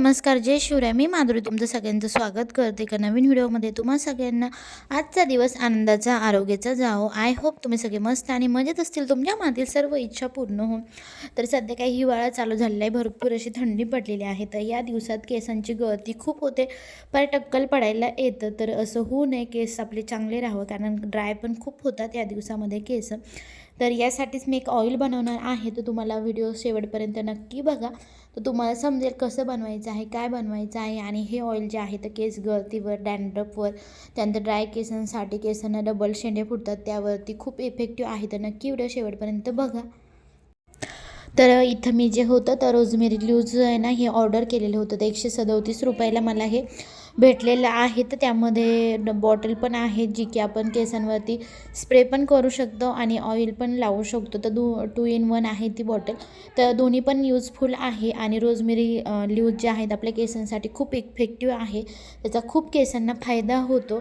नमस्कार जय शिवराय. मी माधुरी तुमचं सगळ्यांचं स्वागत करते एका नवीन व्हिडिओमध्ये. तुम्हा सगळ्यांना आजचा दिवस आनंदाचा आरोग्याचा जाओ आय होप तुम्ही सगळे मस्त आणि मजेत असतील. तुमच्या मातील सर्व इच्छा पूर्ण होऊन. तर सध्या काही हिवाळा चालू झालेला आहे. भरपूर अशी थंडी पडलेली आहे. तर या दिवसात केसांची गळती खूप होते. पर टक्कल पडायला येतं. तर असं होऊ नये. केस आपले चांगले राहावं. कारण ड्राय पण खूप होतात या दिवसामध्ये केस. तर यासाठीच मी एक ऑइल बनवणार आहे. तर तुम्हाला व्हिडिओ शेवटपर्यंत नक्की बघा. तर तुम्हाला समजेल कसं बनवायचं आहे काय बनवायचं आहे आणि हे ऑइल जे आहे तर केस गळतीवर डॅन्ड्रफवर त्यानंतर ड्राय केसांसाठी केसांना डबल शेंडे फुटतात त्यावरती खूप इफेक्टिव्ह आहे. तर नक्की व्हिडिओ शेवटपर्यंत बघा. तर इथं मी जे होतं तर रोजमेरी ल्यूज आहे ना हे ऑर्डर केलेलं होतं. तर एकशे सदोतीस रुपयाला मला हे भेटलेलं आहे तर त्यामध्ये बॉटल पण आहे जी की आपण केसांवरती स्प्रे पण करू शकतो आणि ऑइल पण लावू शकतो. तर दो टू इन वन आहे ती बॉटल. तर दोन्ही पण यूजफुल आहे आणि रोजमेरी ल्यूज जे आहेत आपल्या केसांसाठी खूप इफेक्टिव्ह आहे. त्याचा खूप केसांना फायदा होतो.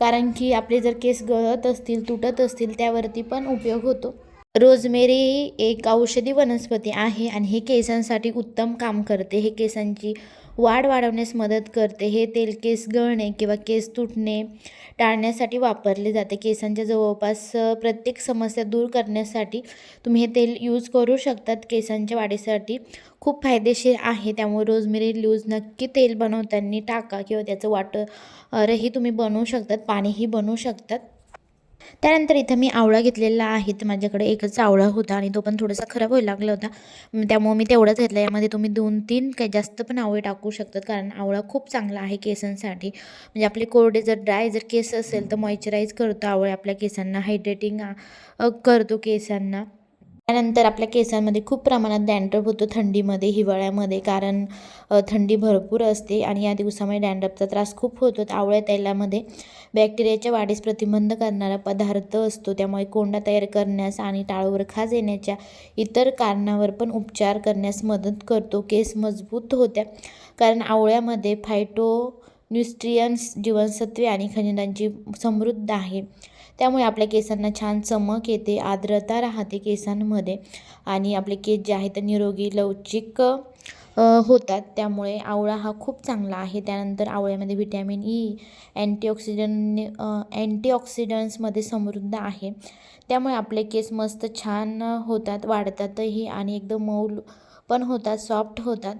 कारण की आपले जर केस गळत असतील तुटत असतील त्यावरती पण उपयोग होतो. रोजमेरी एक औषधी वनस्पती आहे आणि हे केसांसाठी उत्तम काम करते. हे केसांची वाढ वाढवण्यास मदत करते. हे तेल केस गळणे किंवा केस तुटणे टाळण्यासाठी वापरले जाते. केसांच्या जवळपास प्रत्येक समस्या दूर करण्यासाठी तुम्ही हे तेल यूज करू शकतात. केसांच्या वाढीसाठी खूप फायदेशीर आहे. त्यामुळे रोजमेरी लूज नक्की तेल बनवताना टाका किंवा त्याचं वाटरही तुम्ही बनवू शकतात पाणीही बनवू शकतात. त्यानंतर इथं मी आवळा घेतलेला आहे. तर माझ्याकडे एकच आवळा होता आणि तो पण थोडासा खराब व्हायला लागला होता. त्यामुळे मी तेवढंच घेतला यामध्ये तुम्ही दोन तीन काही जास्त पण आवळे टाकू शकतात. कारण आवळा खूप चांगला आहे केसांसाठी. म्हणजे आपले कोरडे जर ड्राय जर केस असेल तर मॉइश्चराईज करतो आवळे आपल्या केसांना. हायड्रेटिंग करतो केसांना. त्यानंतर आपल्या केसांमध्ये खूप प्रमाणात डॅन्ड्रप होतो थंडीमध्ये हिवाळ्यामध्ये कारण थंडी भरपूर असते आणि या दिवसामध्ये डॅन्ड्रपचा त्रास खूप होतो. आवळ्या तेलामध्ये बॅक्टेरियाच्या वाढीस प्रतिबंध करणारा पदार्थ असतो. त्यामुळे कोंडा तयार करण्यास आणि टाळूवर खाज येण्याच्या इतर कारणावर पण उपचार करण्यास मदत करतो. केस मजबूत होत्या कारण आवळ्यामध्ये फायटो न्यूट्रियन्स जीवनसत्वे आणि खनिजांची समृद्ध आहे. त्यामुळे आपल्या केसांना छान चमक येते आर्द्रता राहते केसांमध्ये आणि आपले केस जे आहेत ते निरोगी लवचिक होतात. त्यामुळे आवळा हा खूप चांगला आहे. त्यानंतर आवळ्यामध्ये व्हिटॅमिन ई अँटीऑक्सिडंटने अँटीऑक्सिडंट्समध्ये समृद्ध आहे. त्यामुळे आपले केस मस्त छान होतात वाढतातही आणि एकदम मऊ पण होतात सॉफ्ट होतात.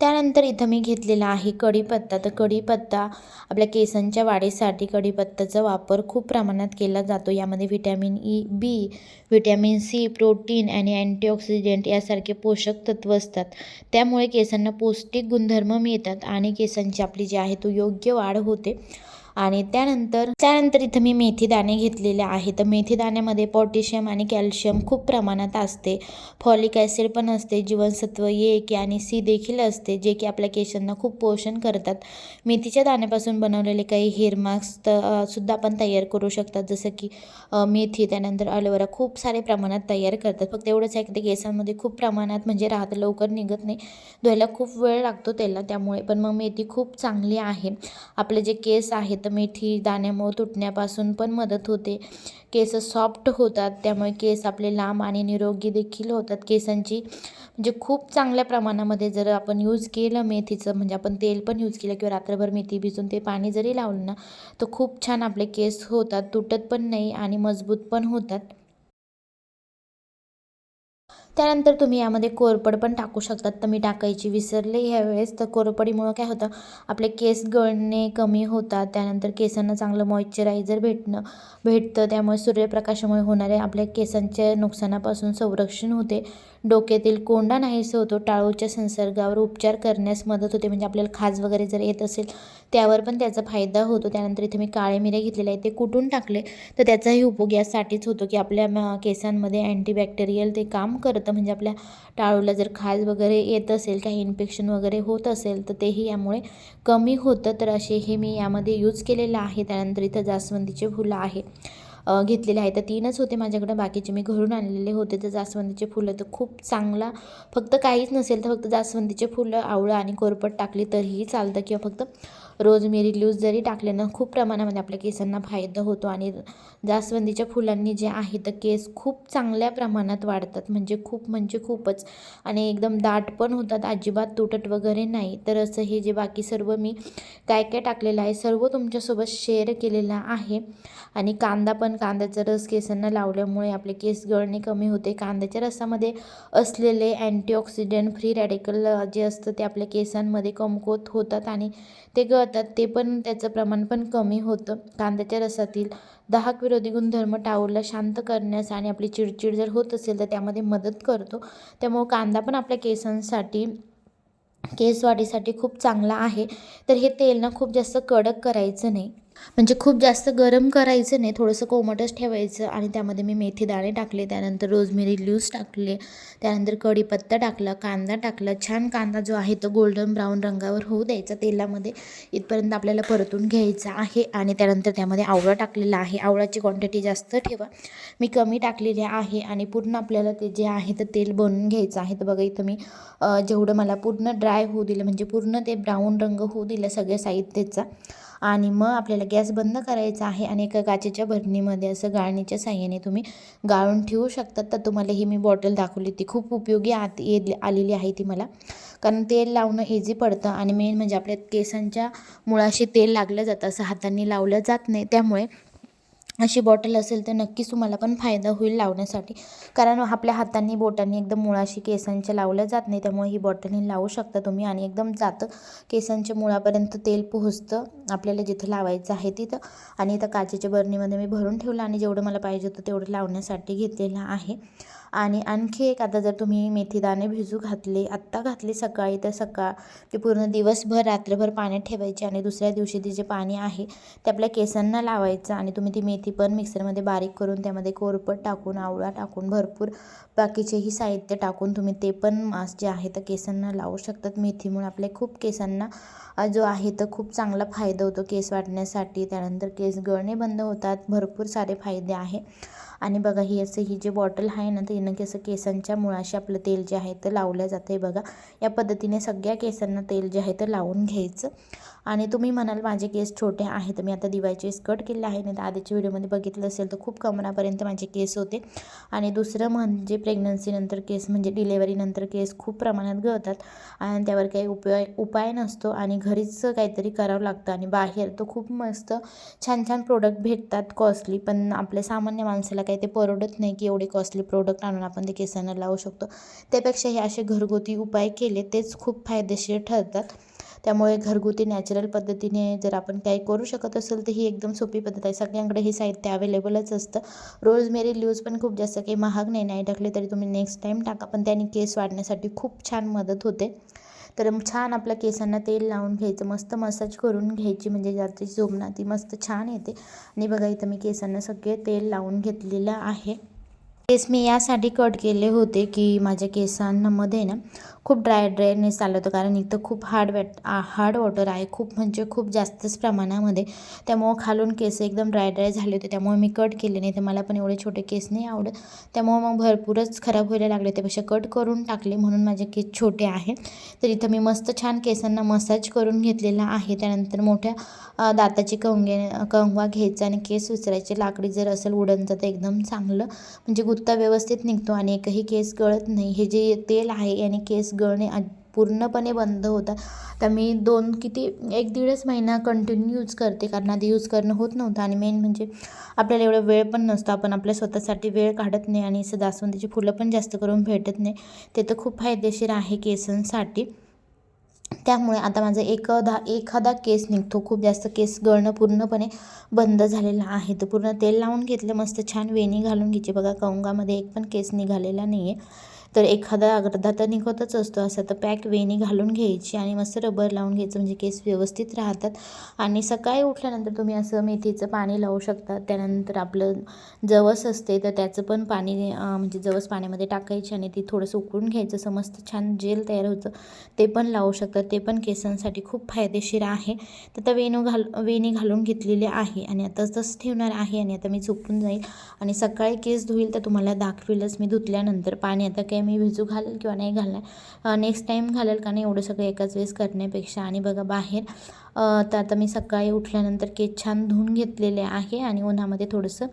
त्यानंतर इथं मी घेतलेला आहे कढीपत्ता. तर कढीपत्ता आपल्या केसांच्या वाढीसाठी कढीपत्त्याचा वापर खूप प्रमाणात केला जातो. यामध्ये vitamin E B vitamin C protein आणि अँटीऑक्सिडेंट यासारखे पोषक तत्व असतात. त्यामुळे केसांना पौष्टिक गुणधर्म मिळतात आणि केसांची आपली जी आहे तो योग्य वाढ होते. आणि त्यानंतर त्यानंतर इथं मी मेथी दाणे घेतलेले आहे तर मेथी दाण्यामध्ये पोटॅशियम आणि कॅल्शियम खूप प्रमाणात असते. फॉलिक ॲसिड पण असते जीवनसत्व ए के आणि सी देखील असते जे की आपल्या केसांना खूप पोषण करतात. मेथीच्या दाण्यापासून बनवलेले काही हेअर मास्क सुद्धा आपण तयार करू शकतात. जसं की मेथी त्यानंतर अलोवेरा खूप सारे प्रमाणात तयार करतात. फक्त एवढंच आहे की ते केसांमध्ये खूप प्रमाणात म्हणजे राहतं लवकर निघत नाही. धुवायला खूप वेळ लागतो त्याला त्यामुळे. पण मग मेथी खूप चांगली आहे. आपले जे केस आहेत तर मेथी दाण्यामुळं तुटण्यापासून पण मदत होते. केस सॉफ्ट होतात त्यामुळे केस आपले लांब आणि निरोगी देखील होतात. केसांची म्हणजे खूप चांगल्या प्रमाणामध्ये जर आपण यूज केलं मेथीचं म्हणजे आपण तेल पण यूज केलं किंवा रात्रभर मेथी भिजून ते पाणी जरी लावलं ना तर खूप छान आपले केस होतात. तुटत पण नाही आणि मजबूत पण होतात. त्यानंतर तुम्ही यामध्ये कोरपड पण टाकू शकतात. तर मी टाकायची विसरले ह्यावेळेस. तर कोरपडीमुळं काय होतं आपले केस गळणे कमी होतात. त्यानंतर केसांना चांगलं मॉइश्चरायझर भेटणं भेटतं. त्यामुळे सूर्यप्रकाशामुळे होणारे आपल्या केसांच्या नुकसानापासून संरक्षण होते. डोक्यातील कोंडा नाहीसं होतो. टाळूच्या संसर्गावर उपचार करण्यास मदत होते. म्हणजे आपल्याला खाज वगैरे जर येत असेल त्यावर पण त्याचा फायदा होतो. त्यानंतर इथे मी काळे मिरे घेतलेले आहे ते कुठून टाकले? तर त्याचाही उपयोग यासाठीच होतो की आपल्या केसांमध्ये अँटीबॅक्टेरियल ते काम करतं. म्हणजे आपल्या टाळूला जर खाज वगैरे येत असेल काही इन्फेक्शन वगैरे होत असेल तर तेही यामुळे कमी होतं. तर असे हे मी यामध्ये यूज केलेलं आहे. त्यानंतर इथं जास्वंदीचे फुलं आहे घेतलेले आहे तर तीनच होते माझ्याकडं. बाकीचे मी घरून आणलेले होते. तर जास्वंदीचे फुलं तर खूप चांगला फक्त काहीच नसेल तर फक्त जास्वंदीचे फुलं आवळं आणि कोरपट टाकली तरीही चालतं. किंवा फक्त रोजमेरी लूज जरी टाकले ना खूप प्रमाणामध्ये आपल्या केसांना फायदा होतो आणि जास्वंदीच्या फुलांनी जे आहे तर केस खूप चांगल्या प्रमाणात वाढतात. म्हणजे खूप म्हणजे खूपच. आणि एकदम दाट पण होतात अजिबात तुटत वगैरे नाही. तर असं हे जे बाकी सर्व मी काय काय टाकलेलं आहे सर्व तुमच्यासोबत शेअर केलेलं आहे. आणि कांदा पण कांद्याचा रस केसांना लावल्यामुळे आपले केस गळणे कमी होते. कांद्याच्या रसामध्ये असलेले अँटीऑक्सिडंट फ्री रॅडिकल जे असतं ते आपल्या केसांमध्ये कमकुवत होतात आणि ते गळतात. ते पण त्याचं प्रमाण पण कमी होतं. कांद्याच्या रसातील दाहक विरोधी गुणधर्म टाळूला शांत करण्यास आणि आपली चिडचिड जर होत असेल तर त्यामध्ये मदत करतो. त्यामुळं कांदा पण आपल्या केसांसाठी केस वाढीसाठी खूप चांगला आहे. तर हे तेल ना खूप जास्त कडक करायचं नाही. म्हणजे खूप जास्त गरम करायचं नाही थोडंसं कोमटच ठेवायचं आणि त्यामध्ये मी मेथी दाणे टाकले त्यानंतर रोजमेरी ल्यूज टाकले त्यानंतर कढीपत्ता टाकला कांदा टाकला छान कांदा जो आहे तो गोल्डन ब्राऊन रंगावर होऊ द्यायचा तेलामध्ये इथपर्यंत आपल्याला परतून घ्यायचा आहे आणि त्यानंतर त्यामध्ये आवळा टाकलेला आहे आवळाची क्वांटिटी जास्त ठेवा. मी कमी टाकलेली आहे आणि पूर्ण आपल्याला ते जे आहे तर तेल बनवून घ्यायचं आहे. तर बघा इथं मी जेवढं मला पूर्ण ड्राय होऊ दिलं म्हणजे पूर्ण ते ब्राऊन रंग होऊ दिलं सगळ्या साहित्याचा आणि मग आपल्याला गॅस बंद करायचा आहे आणि एका काचेच्या भरणीमध्ये असं गाळणीच्या साह्याने तुम्ही गाळून ठेवू शकतात तर तुम्हाला ही मी बॉटल दाखवली. ती खूप उपयोगी आत येत आलेली आहे ती मला. कारण तेल लावणं इझी पडतं आणि मेन म्हणजे आपल्या केसांच्या मुळाशी तेल लागलं जातं. असं हातांनी लावलं जात नाही. त्यामुळे अशी बॉटल असेल तर नक्कीच तुम्हाला पण फायदा होईल लावण्यासाठी. कारण आपल्या हातांनी बोटांनी एकदम मुळाशी केसांच्या लावल्या जात नाही त्यामुळे ही बॉटलही लावू शकता तुम्ही आणि एकदम जातं. केसांच्या मुळापर्यंत तेल पोहोचतं आपल्याला जिथं लावायचं आहे तिथं. आणि इथं काचेच्या बरणीमध्ये मी भरून ठेवलं आणि जेवढं मला पाहिजे होतं तेवढं लावण्यासाठी घेतलेलं आहे. आणि आणखी एक आता जर तुम्ही मेथीदाणे भिजू घातले आत्ता घातले सकाळी तर सकाळ ते पूर्ण दिवसभर रात्रभर पाण्यात ठेवायचे आणि दुसऱ्या दिवशी ते जे पाणी आहे ते आपल्या केसांना लावायचं आणि तुम्ही ती मेथी पण मिक्सरमध्ये बारीक करून त्यामध्ये कोरपट टाकून आवळा टाकून भरपूर बाकीचेही साहित्य टाकून तुम्ही ते पण मास्क जे आहे तर केसांना लावू शकतात. मेथीमुळे आपल्या खूप केसांना जो आहे तर खूप चांगला फायदा होतो केस वाढण्यासाठी त्यानंतर केस गळणे बंद होतात. भरपूर सारे फायदे आहे. आणि बघा ही असं ही जी बॉटल आहे ना तिनं कसं केसांच्या मुळाशी आपलं तेल जे आहे तर लावलं जातं आहे बघा. या पद्धतीने सगळ्या केसांना तेल जे आहे तर लावून घ्यायचं. आणि तुम्ही म्हणाल माझे केस छोटे आहेत मी आता दिवाळीचे केस कट केले आहे नाही तर आधीच्या व्हिडिओमध्ये बघितलं असेल तर खूप कमरापर्यंत माझे केस होते. आणि दुसरं म्हणजे प्रेग्नन्सीनंतर केस म्हणजे डिलेवरीनंतर केस खूप प्रमाणात गळतात आणि त्यावर काही उपाय उपाय नसतो आणि घरीच काहीतरी करावं लागतं आणि बाहेर तर खूप मस्त छान छान प्रोडक्ट भेटतात कॉस्टली पण आपल्या सामान्य माणसाला काही ते परवडत नाही की एवढे कॉस्टली प्रोडक्ट आणून आपण ते केसांना लावू शकतो. त्यापेक्षा हे असे घरगुती उपाय केले तेच खूप फायदेशीर ठरतात. त्यामुळे घरगुती नॅचरल पद्धतीने जर आपण काही करू शकत असेल तर ही एकदम सोपी पद्धत आहे. सगळ्यांकडे हे साहित्य अवेलेबलच असतं. रोजमेरी ल्यूज पण खूप जास्त काही महाग नाही नाही टाकले तरी तुम्ही नेक्स्ट टाईम टाका. पण त्याने केस वाढण्यासाठी खूप छान मदत होते. तर छान आपल्या केसांना तेल लावून घ्यायचं मस्त मसाज करून घ्यायची म्हणजे ज्याची जोमना ती मस्त छान येते. आणि बघा इथं मी केसांना सगळे तेल लावून घेतलेलं आहे. केस मी यासाठी कट केले होते की माझ्या केसांमध्ये ना खूप ड्राय ड्रायनेस आलं होतं. कारण इथं खूप हार्ड वॅट हार्ड वॉटर आहे. खूप म्हणजे खूप जास्तच प्रमाणामध्ये. त्यामुळं खालून केस एकदम ड्राय ड्राय झाले होते. त्यामुळे मी कट केले नाही. तर मला पण एवढे छोटे केस नाही आवडत. त्यामुळं मग भरपूरच खराब व्हायला लागले. त्यापेक्षा कट करून टाकले म्हणून माझे केस छोटे आहे तर इथं मी मस्त छान केसांना मसाज करून घेतलेला आहे. त्यानंतर मोठ्या दाताची कंगे कंगवा घ्यायचा आणि केस उचरायचे लाकडी जर असेल उडनचं तर एकदम चांगलं. म्हणजे गुत गुत्ता व्यवस्थित निघतो आणि एकही केस गळत नाही. हे जे तेल आहे याने केस गळणे पूर्णपणे बंद होतात. तर मी दोन किती एक दीडच महिना कंटिन्यू यूज करते. कारण आधी यूज करणं होत नव्हतं. आणि मेन म्हणजे आपल्याला एवढा वेळ पण नसतो. आपण आपल्या स्वतःसाठी वेळ काढत नाही. आणि असं जास्वंदीची फुलं पण जास्त करून भेटत नाही. ते तर खूप फायदेशीर आहे केसांसाठी. त्यामुळे आता माझा एकदा एखादा केस निघतो. खूप जास्त केस गळणं पूर्णपणे बंद झालेलं आहे. तर पूर्ण तेल लावून घेतलं. मस्त छान वेणी घालून घ्यायची. बघा कंगामध्ये एक पण केस निघालेला नाही आहे तर एखादा अर्धा तर निघतच असतो. असं तर पॅक वेणी घालून घ्यायची आणि मस्त रबर लावून घ्यायचं. म्हणजे केस व्यवस्थित राहतात. आणि सकाळी उठल्यानंतर तुम्ही असं मेथीचं पाणी लावू शकता. त्यानंतर आपलं जवस असते तर त्याचं पण पाणी म्हणजे जवस पाण्यामध्ये टाकायची आणि ती थोडंसं उकळून घ्यायचं. असं मस्त छान जेल तयार होतं. ते पण लावू शकतात ते पण केसांसाठी खूप फायदेशीर आहे. तर आता वेणू घाल वेणी घालून घेतलेली आहे आणि आता तसंच ठेवणार आहे आणि आता मी झोपून जाईल. आणि सकाळी केस धुईल तर तुम्हाला दाखवेलच मी धुतल्यानंतर. पाणी आता काही आहे मी भिजू घालेल किंवा नाही घालणार. नेक्स्ट टाईम घालेल का नाही एवढं सगळं एकाच वेळेस करण्यापेक्षा. आणि बघा बाहेर तर आता मी सकाळी उठल्यानंतर केस छान धुवून घेतलेले आहे आणि उन्हामध्ये थोडंसं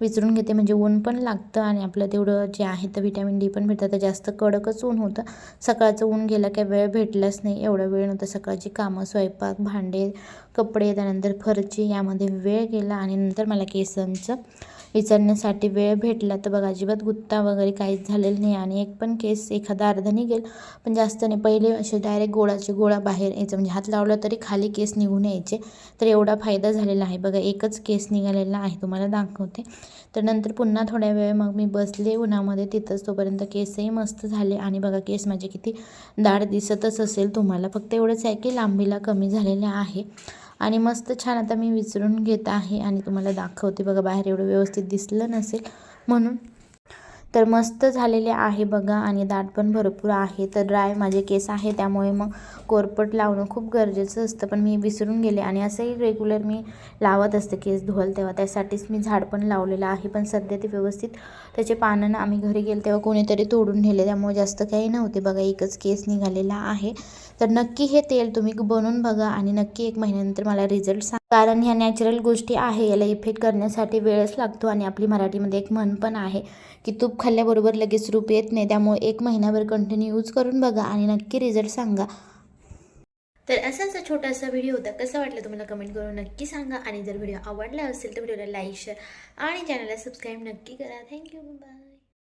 विचरून घेते. म्हणजे ऊन पण लागतं आणि आपलं तेवढं जे आहे तर व्हिटॅमिन डी पण भेटतं. तर जास्त कडकच ऊन होतं. सकाळचं ऊन गेलं काही वेळ भेटलाच नाही. एवढा वेळ नव्हता. सकाळची कामं स्वयंपाक भांडे कपडे त्यानंतर फरची यामध्ये वेळ गेला आणि नंतर मला केसांचं विचारण्यासाठी वेळ भेटला तर बघा अजिबात गुत्ता वगैरे काहीच झालेलं नाही आणि एक पण केस एखादा अर्धा निघेल पण जास्त नाही. पहिले असे डायरेक्ट गोळाचे गोळा बाहेर यायचं म्हणजे हात लावला तरी खाली केस निघून यायचे तर एवढा फायदा झालेला आहे. बघा एकच केस निघालेला आहे तुम्हाला दाखवते. तर नंतर पुन्हा थोड्या वेळ मग मी बसले उन्हामध्ये तिथंच तोपर्यंत केसही मस्त झाले. आणि बघा केस माझे किती दाढ दिसतच असेल तुम्हाला. फक्त एवढंच आहे की लांबीला कमी झालेल्या आहे. आणि मस्त छान आता मी विचरून घेत आहे आणि तुम्हाला दाखवते. बघा बाहेर एवढं व्यवस्थित दिसलं नसेल म्हणून. तर मस्त झालेले आहे बघा आणि दाट पण भरपूर आहे. तर ड्राय माझे केस आहे त्यामुळे मग कोरपट लावणं खूप गरजेचं असतं. पण मी विसरून गेले आणि असंही रेग्युलर मी लावत असते केस धुवाल तेव्हा. त्यासाठीच मी झाड पण लावलेलं आहे. पण सध्या ते व्यवस्थित त्याचे पानं आम्ही घरी गेले तेव्हा कोणीतरी तोडून नेले त्यामुळे जास्त काही नव्हते. बघा एकच केस निघालेला आहे. तर नक्की हे तेल तुम्ही बनवून बघा आणि नक्की एक महिन्यानंतर मला रिझल्ट सांग. कारण ह्या नॅचरल गोष्टी आहे याला इफेक्ट करण्यासाठी वेळच लागतो आणि आपली मराठीमध्ये एक म्हण पण आहे की तूप खाल्ल्याबरोबर लगेच रूप येत नाही त्यामुळे एक महिनाभर कंटिन्यू यूज करून बघा आणि नक्की रिझल्ट सांगा. तर असाच छोटासा व्हिडिओ होता. कसा वाटला तुम्हाला कमेंट करून नक्की सांगा आणि जर व्हिडिओ आवडला असेल तर व्हिडिओला लाईक शेअर आणि चॅनलला सबस्क्राईब नक्की करा. Thank you bye